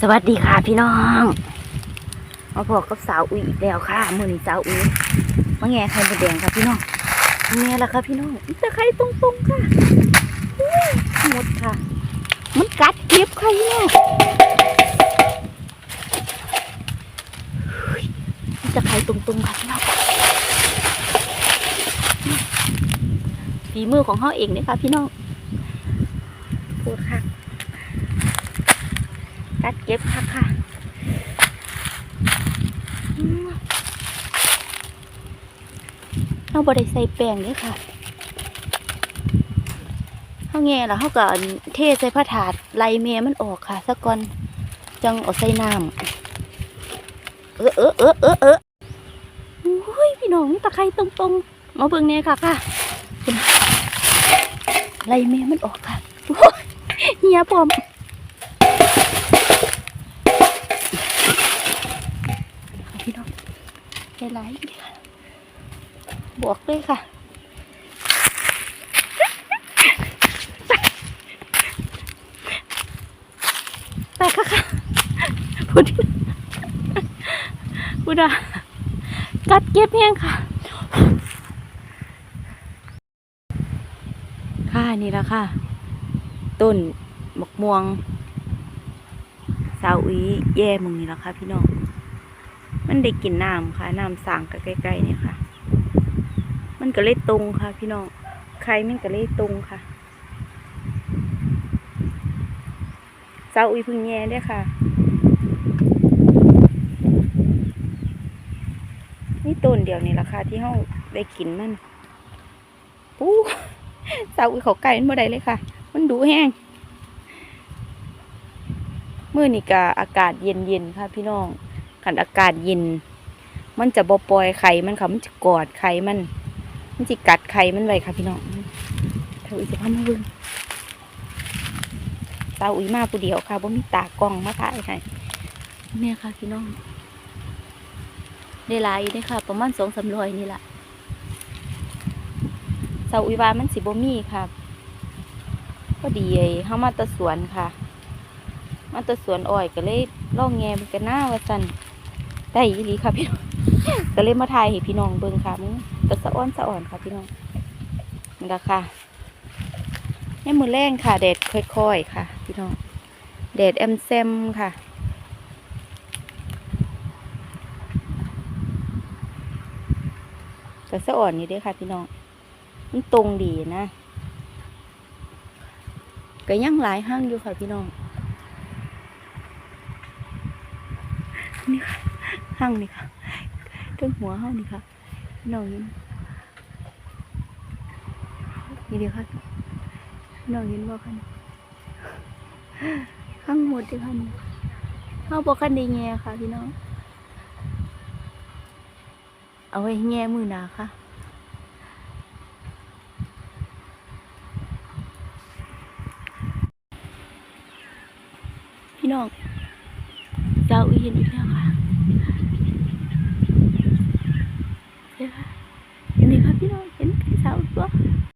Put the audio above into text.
สวัสดีค่ะพี่น้อง มาพบกับสาวอุ้ยอีกแล้วค่ะมือนี้สาวอุ้ยมาแง่ไข่มดแดงค่ะพี่น้องเนี่ละค่ะพี่น้องนี่จะไข่ตรงๆค่ะหมดค่ะ มันกัดเก็บไข่เนี่ยเฮ้ยนี่จะไข่ตรงๆค่ะพี่น้องฝีมือของเขาเองเนี่ยค่ะพี่น้องพูดค่ะ กัดเก็บค่ะค่ะเราบไดใส่แป้งเลยค่ะเขาแง่แล้วเขาก็เทใส่ผ้าถาดไล่เมียมันออกค่ะสักก่อนจังเอาใส่น้ำเออเออเออเออเอออุ้ยพี่น้องตะไคร้ตรงๆมาเบิ่งเนี่ยค่ะค่ะไล่เมียมันออกค่ะเฮียปอม น้องใจร้ายเลยค่ะบวกเลยค่ะไปค่ะค่ะพูดพูดอะกัดเก็บยังค่ะ ค่ะนี่และค่ะ ต้นมะม่วงสาวอีแย่มึงนี่และค่ะพี่น้อง มันได้กินน้ำค่ะน้ำสางกับใกล้ๆเนี่ยค่ะ มันก็เลยตรงค่ะ พี่น้องใครมันก็เลยตรงค่ะสาวอุยพึ่งแย่ได้ค่ะ นี่ต้นเดียวนี่แหละค่ะที่เฮาได้กินมันปู้สาวอุยเขาไก่มันบ่ได้เลยค่ะ มันดูแห้งเมื่อนี่ก็อากาศเย็นๆค่ะพี่น้อง ขันอากาศเย็น มันจะบอปล่อยไข่มันค่ะมันจะกอดไข่มัน มันจะกัดไข่มันไว้ค่ะพี่น้องเธออีจะพามาเบิ่งสาวอุ้ยมาผู้เดียวค่ะบ่มีตากล้องมาถ่ายให้เนี่ยค่ะพี่น้องได้หลายอยู่เด้ค่ะ ประมาณสองสามร้อยนี่แหละเสาวอุ้ยว่ามันสิบ่มีค่ะพอดีไอ้เฮามาตะสวนค่ะ มาตะสวนอ้อยก็เลยล่องแงมันกันหน้าว่าสัน ได้อีหลีค่ะพี่น้องก็เลยมาถ่ายให้พี่น้องเบิ่งค่ะมึงแต่สะอ้อนสะอ่อนค่ะพี่น้องนี่ละค่ะนี่มือแรงค่ะแดดค่อยๆค่ะ พี่น้องแดดแอมแซมค่ะสะอ่อนนี่ด้อค่ะ พี่น้องมันตรงดีนะก็ยังหลายห้างอยู่ค่ะพี่น้อง นี่ค่ะ ห้างนี่ค่ะเครื่องหัวห้างนี่ค่ะน้องยินนี่เดียวค่ะน้องยินว่าค่ะนี่ห้างหมดเลยค่ะนี่ห้างบอกคันด้แง่ค่ะพี่น้อง เอาไว้แง่มือหนาค่ะพี่น้องดาวอีเห็นอีกแล้วค่ะ